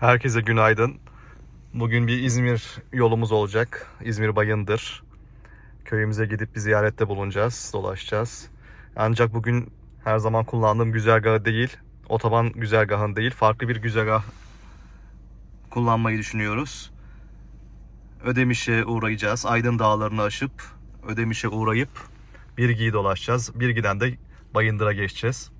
Herkese günaydın. Bugün bir İzmir yolumuz olacak. İzmir Bayındır. Köyümüze gidip bir ziyarette bulunacağız, dolaşacağız. Ancak bugün her zaman kullandığım güzergahı değil, otoban güzergahın değil, farklı bir güzergah kullanmayı düşünüyoruz. Ödemiş'e uğrayacağız. Aydın Dağları'nı aşıp Ödemiş'e uğrayıp Birgi'yi dolaşacağız. Birgi'den de Bayındır'a geçeceğiz.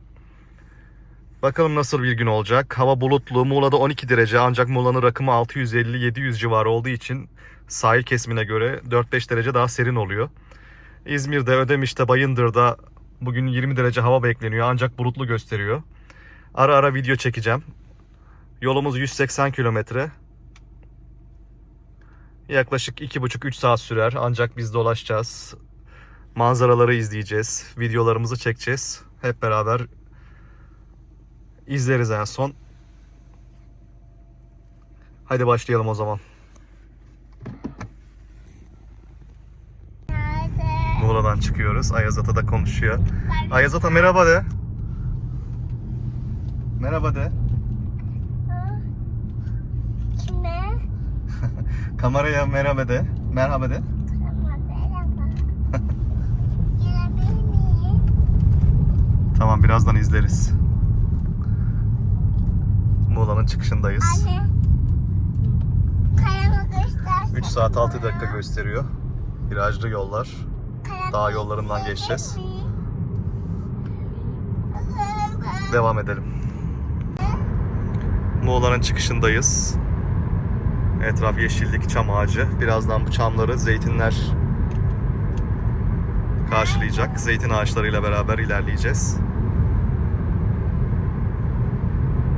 Bakalım nasıl bir gün olacak. Hava bulutlu. Muğla'da 12 derece ancak Muğla'nın rakımı 650-700 civarı olduğu için sahil kesimine göre 4-5 derece daha serin oluyor. İzmir'de, Ödemiş'te, Bayındır'da bugün 20 derece hava bekleniyor ancak bulutlu gösteriyor. Ara ara video çekeceğim. Yolumuz 180 kilometre. Yaklaşık 2,5-3 saat sürer ancak biz dolaşacağız. Manzaraları izleyeceğiz. Videolarımızı çekeceğiz. Hep beraber izleriz en son. Hadi başlayalım o zaman. Muğla'dan çıkıyoruz. Ayaz Ata da konuşuyor. Ayaz Ata merhaba de. Merhaba de. Kime? Kameraya merhaba de. Merhaba de. Tamam birazdan izleriz. Muğla'nın çıkışındayız. Anne. Kayamı göstersen. 3 saat 6 dakika gösteriyor. Virajlı yollar. Dağ yollarından geçeceğiz. Devam edelim. Muğla'nın çıkışındayız. Etraf yeşillik, çam ağacı. Birazdan bu çamları zeytinler karşılayacak. Zeytin ağaçlarıyla beraber ilerleyeceğiz.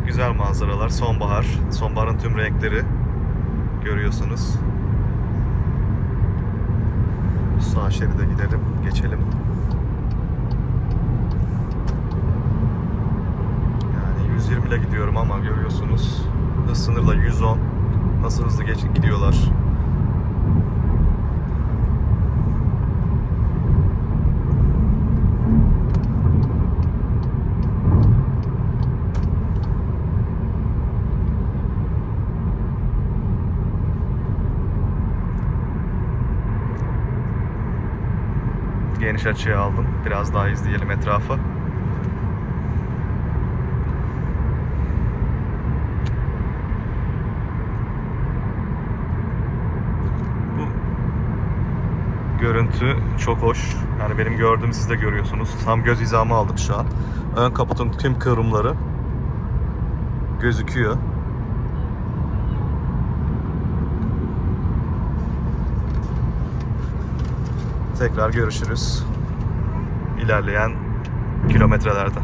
Güzel manzaralar. Sonbahar. Sonbaharın tüm renkleri görüyorsunuz. Sağ şeride gidelim, geçelim. Yani 120 ile gidiyorum ama görüyorsunuz hız sınırı da 110. Nasıl hızlı geç gidiyorlar. Geniş açıya aldım. Biraz daha izleyelim etrafı. Bu görüntü çok hoş. Yani benim gördüğüm siz de görüyorsunuz. Tam göz hizamı aldık şu an. Ön kaputun tüm kıvrımları gözüküyor. Tekrar görüşürüz. İlerleyen kilometrelerde.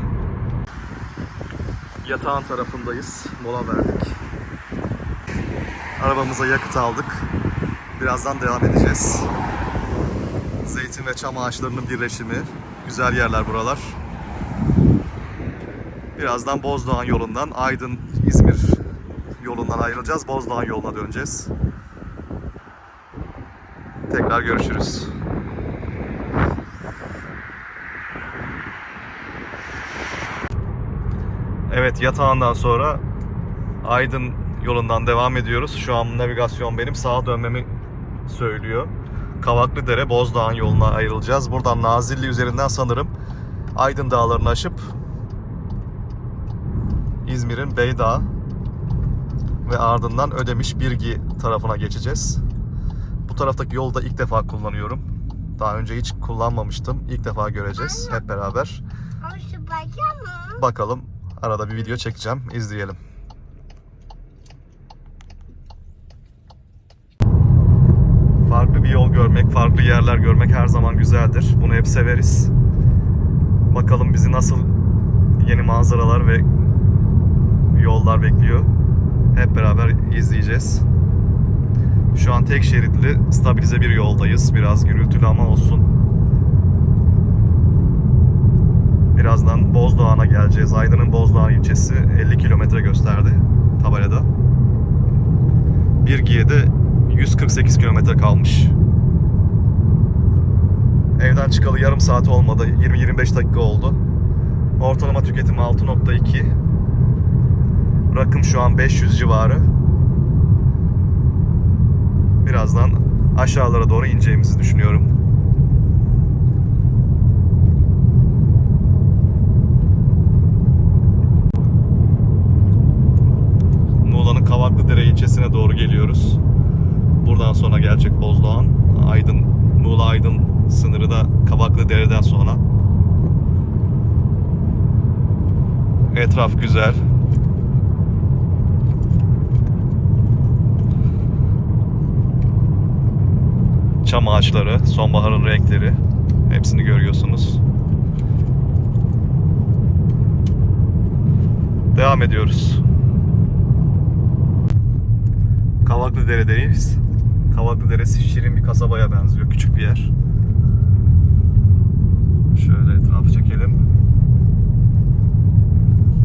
Yatağın tarafındayız. Mola verdik. Arabamıza yakıt aldık. Birazdan devam edeceğiz. Zeytin ve çam ağaçlarının birleşimi. Güzel yerler buralar. Birazdan Bozdoğan yolundan Aydın İzmir yolundan ayrılacağız. Bozdoğan yoluna döneceğiz. Tekrar görüşürüz. Evet yatağından sonra Aydın yolundan devam ediyoruz. Şu an navigasyon benim sağa dönmemi söylüyor. Kavaklıdere Bozdağ'ın yoluna ayrılacağız. Buradan Nazilli üzerinden sanırım Aydın Dağları'nı aşıp İzmir'in Beydağ ve ardından Ödemiş Birgi tarafına geçeceğiz. Bu taraftaki yolu da ilk defa kullanıyorum. Daha önce hiç kullanmamıştım. İlk defa göreceğiz hep beraber. Bakalım arada bir video çekeceğim. izleyelim. Farklı bir yol görmek, farklı yerler görmek her zaman güzeldir. Bunu hep severiz. Bakalım bizi nasıl yeni manzaralar ve yollar bekliyor. Hep beraber izleyeceğiz. Şu an tek şeritli stabilize bir yoldayız. Biraz gürültülü ama olsun. Birazdan Bozdoğan'a geleceğiz. Aydın'ın Bozdoğan ilçesi 50 kilometre gösterdi tabelada. Birgi'ye de 148 kilometre kalmış. Evden çıkalı yarım saat olmadı. 20-25 dakika oldu. Ortalama tüketim 6.2. Rakım şu an 500 civarı. Birazdan aşağılara doğru ineceğimizi düşünüyorum. Muğla'nın Kavaklıdere ilçesine doğru geliyoruz. Buradan sonra gelecek Bozdoğan. Aydın, Muğla Aydın sınırı da Kavaklıdere'den sonra. Etraf güzel. Çam ağaçları, sonbaharın renkleri. Hepsini görüyorsunuz. Devam ediyoruz. Kavaklı Dere'deyiz. Kavaklı Deresi şirin bir kasabaya benziyor. Küçük bir yer. Şöyle etrafı çekelim.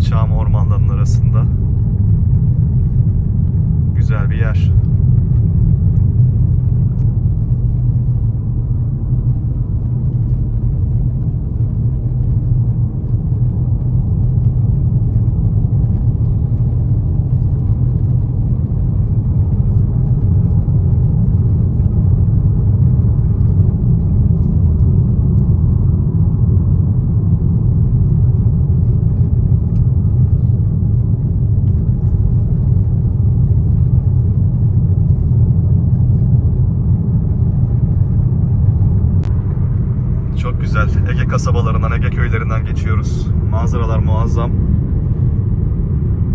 Çam ormanlarının arasında. Güzel bir yer. Çok güzel. Ege kasabalarından, Ege köylerinden geçiyoruz. Manzaralar muazzam.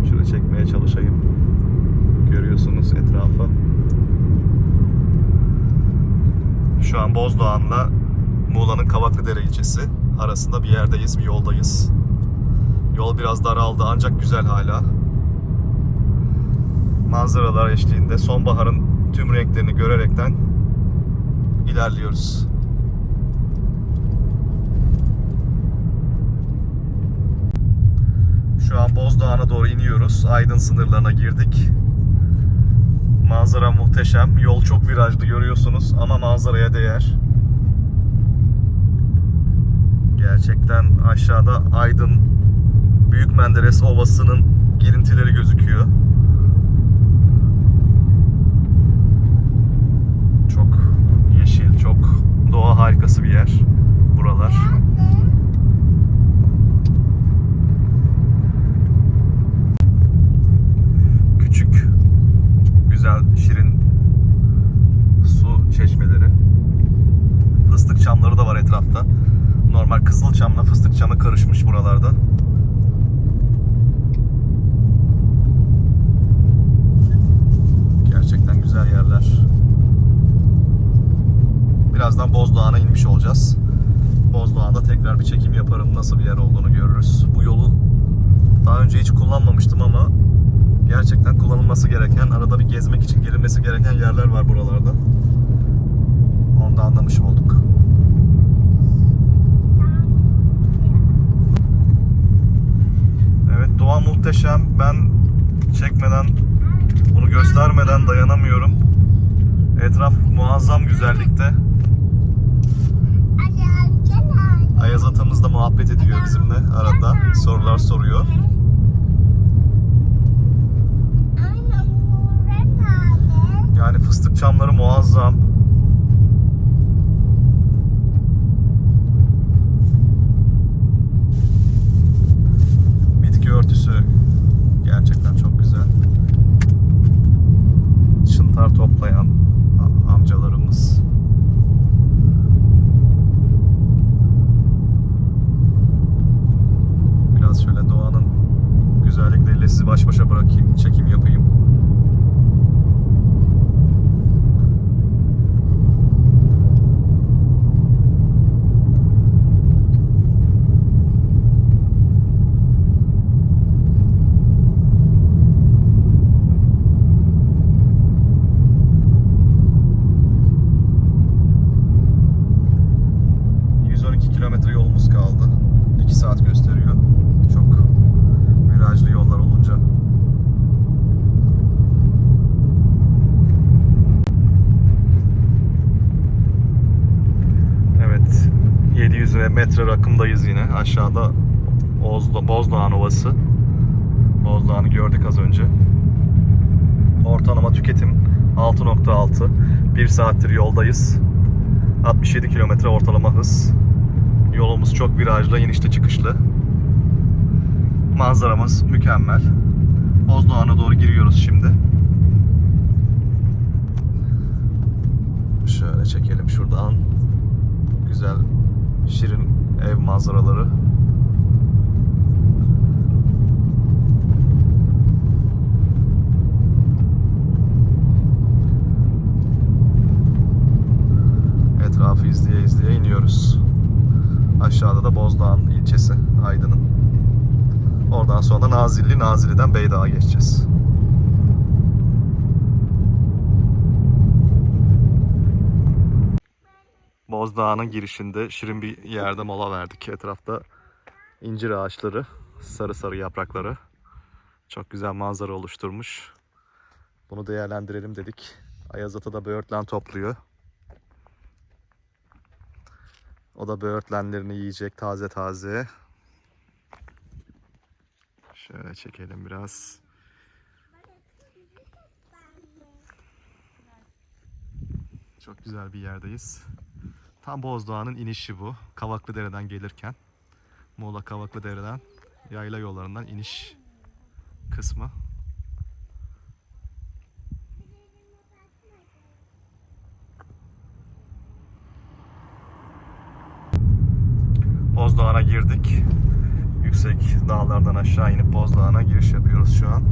Şöyle çekmeye çalışayım. Görüyorsunuz etrafı. Şu an Bozdoğan'la Muğla'nın Kavaklıdere ilçesi arasında bir yerdeyiz, bir yoldayız. Yol biraz daraldı ancak güzel hala. Manzaralar eşliğinde sonbaharın tüm renklerini görerekten ilerliyoruz. Şu an Bozdağ'a doğru iniyoruz. Aydın sınırlarına girdik. Manzara muhteşem. Yol çok virajlı görüyorsunuz ama manzaraya değer. Gerçekten aşağıda Aydın Büyük Menderes Ovası'nın girintileri gözüküyor. Çok yeşil, çok doğa harikası bir yer buralar. küçük, güzel, şirin su çeşmeleri. Fıstık çamları da var etrafta. Normal kızıl çamla fıstık çamı karışmış buralarda. Gerçekten güzel yerler. Birazdan Bozdoğan'a inmiş olacağız. Bozdoğan'da tekrar bir çekim yaparım. Nasıl bir yer olduğunu görürüz. Bu yolu daha önce hiç kullanmamıştım ama gerçekten kullanılması gereken, arada bir gezmek için gelinmesi gereken yerler var buralarda. Onu da anlamış olduk. Evet doğa muhteşem. Ben çekmeden, bunu göstermeden dayanamıyorum. Etraf muazzam güzellikte. Ayaz atamız da muhabbet ediyor bizimle arada. Sorular soruyor. Yani fıstık çamları muazzam. Bitki örtüsü gerçekten çok güzel. Çıntar toplayan a- amcalarımız. Biraz şöyle doğanın güzellikleriyle sizi baş başa bırakayım, çekim yapayım. kilometre yolumuz kaldı. 2 saat gösteriyor. Çok virajlı yollar olunca. Evet. 700 rakımdayız yine. Aşağıda Ozda, Bozdoğan Ovası. Bozdağ'ını gördük az önce. Ortalama tüketim 6.6. 1 saattir yoldayız. 67 kilometre ortalama hız. Yolumuz çok virajlı, inişli çıkışlı. Manzaramız mükemmel. Bozdoğan'a doğru giriyoruz şimdi. Şöyle çekelim şuradan. Güzel, şirin ev manzaraları. Etrafı izleye izleye iniyoruz. Aşağıda da Bozdağ'ın ilçesi Aydın'ın. Oradan sonra Nazilli, Nazilli'den Beydağ'a geçeceğiz. Bozdağ'ın girişinde şirin bir yerde mola verdik. Etrafta incir ağaçları, sarı sarı yaprakları. Çok güzel manzara oluşturmuş. Bunu değerlendirelim dedik. Ayaz Ata da böğürtlen topluyor. O da böğürtlenlerini yiyecek taze taze. Şöyle çekelim biraz. Çok güzel bir yerdeyiz. Tam Bozdağ'ın inişi bu. Kavaklıdere'den gelirken. Muğla Kavaklıdere'den yayla yollarından iniş kısmı. Bozdağ'a girdik. Yüksek dağlardan aşağı inip Bozdağ'a giriş yapıyoruz şu an.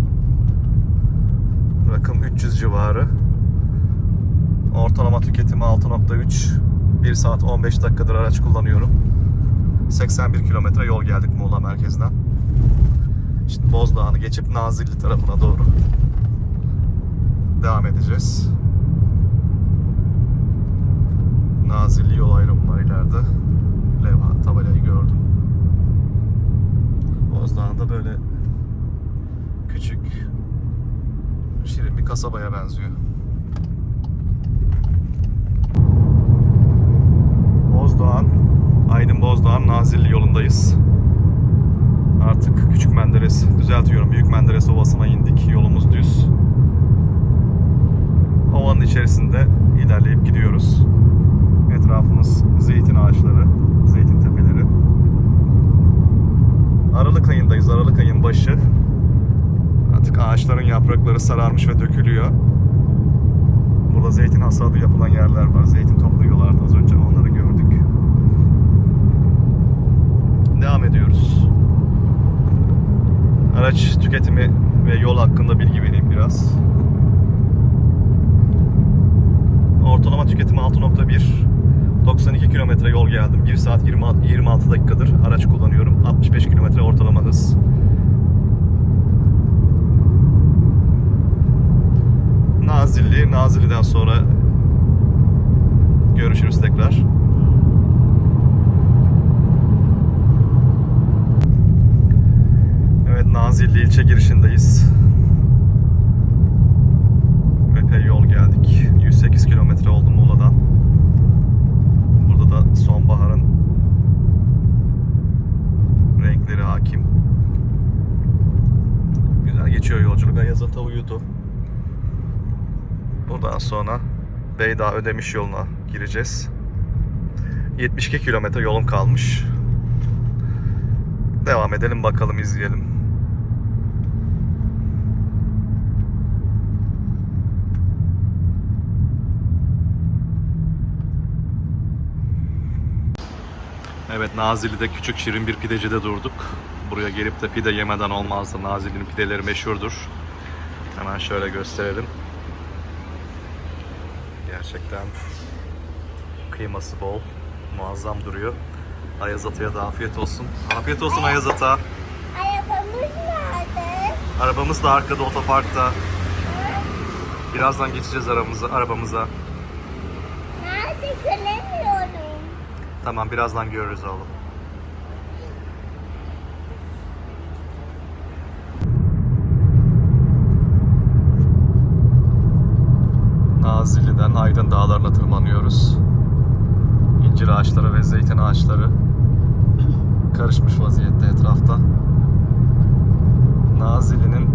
Rakım 300 civarı. Ortalama tüketimi 6.3. 1 saat 15 dakikadır araç kullanıyorum. 81 kilometre yol geldik Muğla merkezden. Şimdi Bozdağ'ını geçip Nazilli tarafına doğru devam edeceğiz. Nazilli yol ayrımı var ileride. Levha tabelayı gördüm. Bozdağ'da böyle küçük şirin bir kasabaya benziyor. Bozdoğan, Aydın Bozdoğan Nazilli yolundayız. Artık Küçük Menderes, düzeltiyorum Büyük Menderes Ovası'na indik. Yolumuz düz. Ovanın içerisinde ilerleyip gidiyoruz. Etrafımız zeytin ağaçları, zeytin tepeleri. Aralık ayındayız, Aralık ayın başı. Artık ağaçların yaprakları sararmış ve dökülüyor. Burada zeytin hasadı yapılan yerler var. Zeytin topluyorlardı az önce onları gördük. Devam ediyoruz. Araç tüketimi ve yol hakkında bilgi vereyim biraz. Ortalama tüketimi 6.1 92 kilometre yol geldim. 1 saat 26, 26 dakikadır araç kullanıyorum. 65 kilometre ortalama hız. Nazilli, Nazilli'den sonra görüşürüz tekrar. Nazilli ilçe girişindeyiz. Epey yol geldik. 108 kilometre oldu Muğla'dan. Burada da sonbaharın renkleri hakim. Güzel geçiyor yolculuk. Ayaz Ata uyudu. Buradan sonra Beydağ Ödemiş yoluna gireceğiz. 72 kilometre yolum kalmış. Devam edelim bakalım izleyelim. Evet Nazilli'de küçük şirin bir pidecide durduk. Buraya gelip de pide yemeden olmazdı. Nazilli'nin pideleri meşhurdur. Hemen şöyle gösterelim. Gerçekten kıyması bol, muazzam duruyor. Ayaz Ata'ya da afiyet olsun. Afiyet olsun Ayaz Ata. Arabamız nerede? Arabamız da arkada otoparkta. Birazdan geçeceğiz aramıza, arabamıza. Nerede. Tamam birazdan görürüz oğlum. Nazilli'den Aydın Dağları'na tırmanıyoruz. İncir ağaçları ve zeytin ağaçları karışmış vaziyette etrafta. Nazilli'nin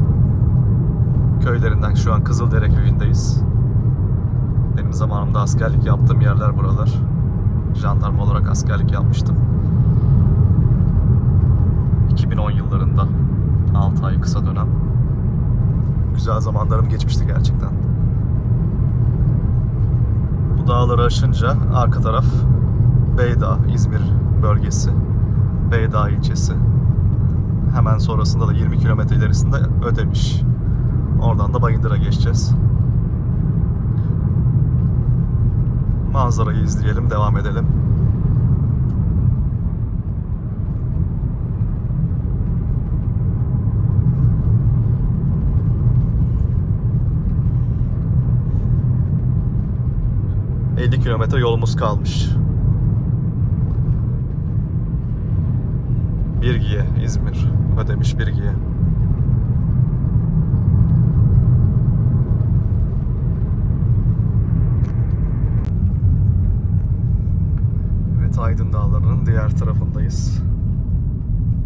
köylerinden şu an Kızıldere köyündeyiz. Benim zamanımda askerlik yaptığım yerler buralar. Jandarma olarak askerlik yapmıştım. 2010 yıllarında 6 ay kısa dönem. Güzel zamanlarım geçmişti gerçekten. Bu dağları aşınca arka taraf Beydağ, İzmir bölgesi. Beydağ ilçesi. Hemen sonrasında da 20 kilometre ilerisinde Ödemiş. Oradan da Bayındır'a geçeceğiz. Manzarayı izleyelim, devam edelim. ...50 kilometre yolumuz kalmış. Birgiye, İzmir. Ödemiş Birgiye. Evet Aydın Dağları'nın diğer tarafındayız.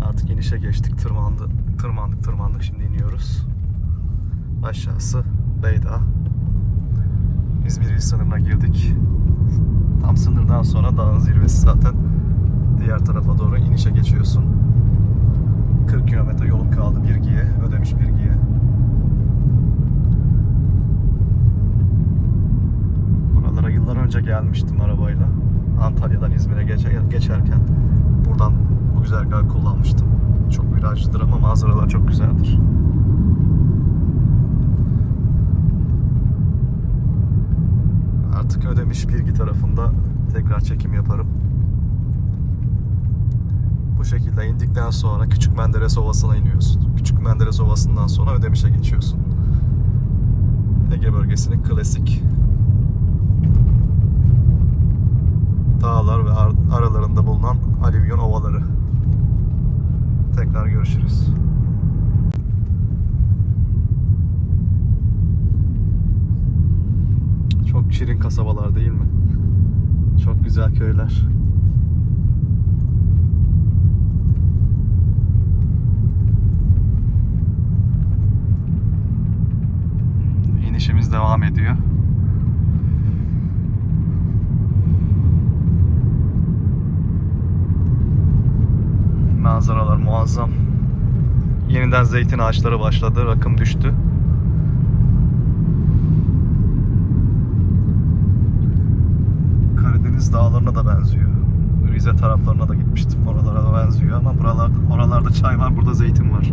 Artık inişe geçtik. Tırmandı, tırmandık tırmandık. Şimdi iniyoruz. Aşağısı Beydağ. İzmir sınırına girdik. Tam sınırdan sonra dağın zirvesi zaten. Diğer tarafa doğru inişe geçiyorsun. 40 kilometre yolum kaldı Birgi'ye. Ödemiş Birgi'ye. Buralara yıllar önce gelmiştim arabayla. Antalya'dan İzmir'e geçe- geçerken buradan bu güzergahı kullanmıştım. Çok virajlıdır ama manzaralar çok güzeldir. Artık Ödemiş Bilgi tarafında tekrar çekim yaparım. Bu şekilde indikten sonra Küçük Menderes Ovası'na iniyorsun. Küçük Menderes Ovası'ndan sonra Ödemiş'e geçiyorsun. Ege bölgesinin klasik dağlar ve ar- aralarında bulunan alüvyon ovaları. Tekrar görüşürüz. Çok şirin kasabalar değil mi? Çok güzel köyler. İnişimiz devam ediyor. Manzaralar muazzam. Yeniden zeytin ağaçları başladı. Rakım düştü. Karadeniz dağlarına da benziyor. Rize taraflarına da gitmiştim. Oralara da benziyor ama buralarda oralarda çay var, burada zeytin var.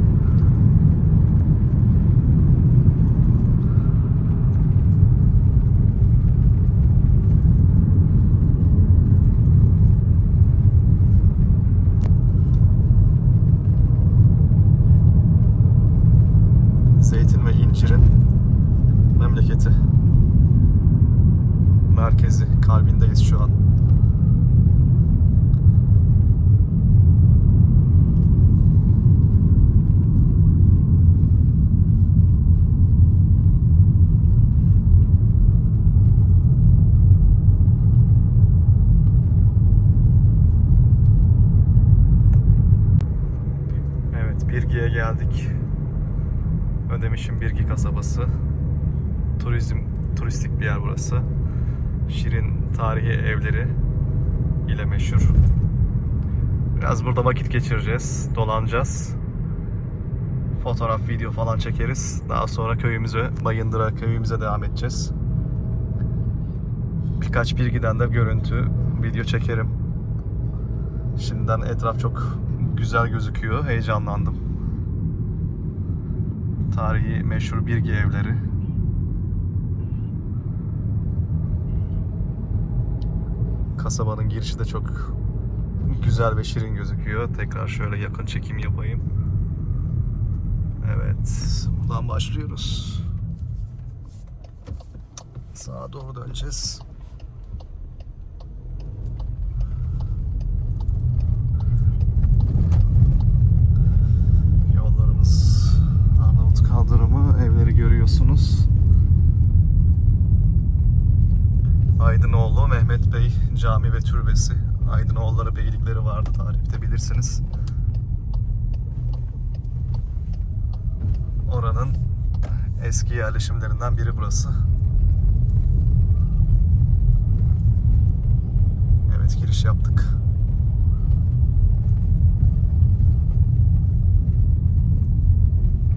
Zeytin ve incirin memleketi. Merkezi, kalbindeyiz şu an. Evet, Birgi'ye geldik. Ödemiş'in Birgi kasabası. Turizm, turistik bir yer burası. Şirin tarihi evleri ile meşhur. Biraz burada vakit geçireceğiz, dolanacağız. Fotoğraf, video falan çekeriz. Daha sonra köyümüze, Bayındır'a köyümüze devam edeceğiz. Birkaç Birgi'den de görüntü, video çekerim. Şimdiden etraf çok güzel gözüküyor. Heyecanlandım tarihi meşhur Birgi evleri. Kasabanın girişi de çok güzel ve şirin gözüküyor. Tekrar şöyle yakın çekim yapayım. Evet, buradan başlıyoruz. Sağa doğru döneceğiz. Beylikleri vardı tarihte bilirsiniz. Oranın eski yerleşimlerinden biri burası. Evet giriş yaptık.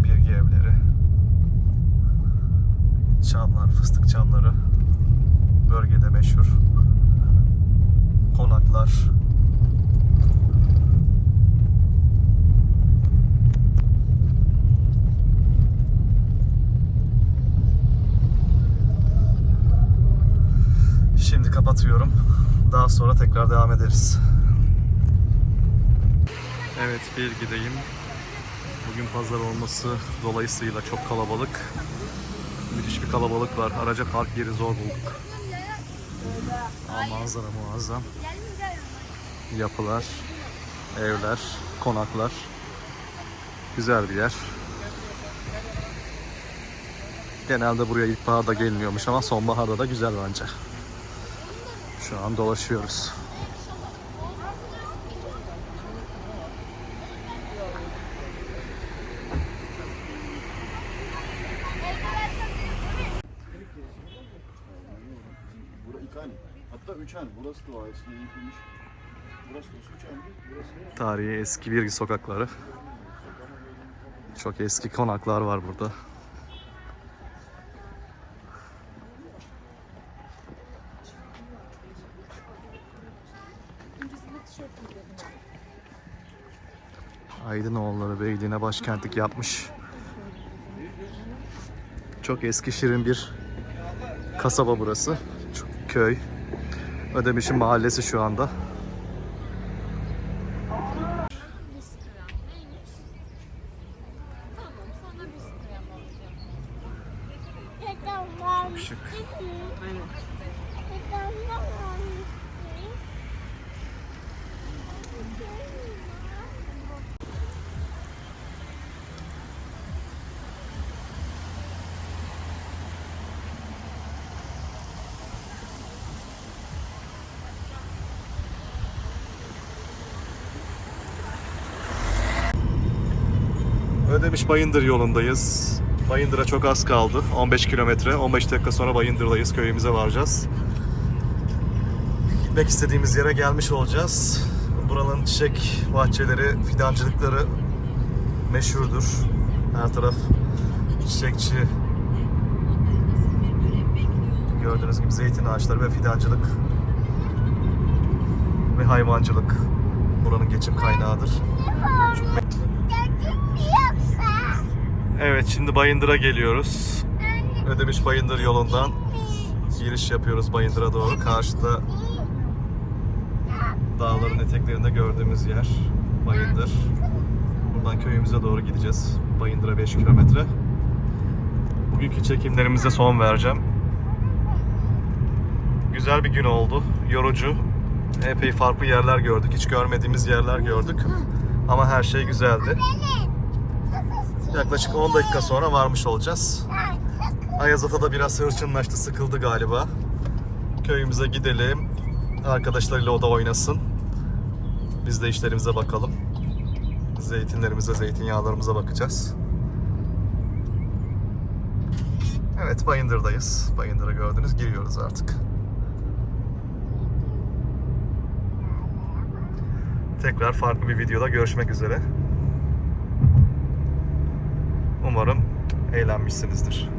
Bilgi evleri. Çamlar, fıstık çamları. Bölgede meşhur. Konaklar. Şimdi kapatıyorum. Sonra tekrar devam ederiz. Evet bir gideyim. Bugün pazar olması dolayısıyla çok kalabalık. Müthiş bir kalabalık var. Araca park yeri zor bulduk. Ama manzara muazzam. Yapılar, evler, konaklar. Güzel bir yer. Genelde buraya ilkbaharda geliniyormuş ama sonbaharda da güzel bence. Şu an dolaşıyoruz. Hane. Hatta üç hane. Burası da yıkılmış. Da. Burası Tarihi eski bir sokakları. Çok eski konaklar var burada. Aydınoğulları Beyliğine başkentlik yapmış. Çok eski şirin bir kasaba burası. Çok köy. Ödemiş'in mahallesi şu anda. Şık. Dedem varmış. Ödemiş Bayındır yolundayız. Bayındır'a çok az kaldı. 15 kilometre. 15 dakika sonra Bayındır'dayız. Köyümüze varacağız. Gitmek istediğimiz yere gelmiş olacağız. Buranın çiçek bahçeleri, fidancılıkları meşhurdur. Her taraf çiçekçi. Gördüğünüz gibi zeytin ağaçları ve fidancılık ve hayvancılık buranın geçim kaynağıdır. Yoksa? Evet şimdi Bayındır'a geliyoruz. Ödemiş Bayındır yolundan giriş yapıyoruz Bayındır'a doğru. Karşıda dağların eteklerinde gördüğümüz yer Bayındır. Buradan köyümüze doğru gideceğiz. Bayındır'a 5 kilometre. Bugünkü çekimlerimize son vereceğim. Güzel bir gün oldu. Yorucu. Epey farklı yerler gördük. Hiç görmediğimiz yerler gördük. Ama her şey güzeldi. Yaklaşık 10 dakika sonra varmış olacağız. Ayaz Ata da biraz hırçınlaştı, sıkıldı galiba. Köyümüze gidelim. Arkadaşlarıyla o da oynasın. Biz de işlerimize bakalım. Zeytinlerimize, zeytinyağlarımıza bakacağız. Evet, Bayındır'dayız. Bayındır'a gördünüz, giriyoruz artık. Tekrar farklı bir videoda görüşmek üzere. Umarım eğlenmişsinizdir.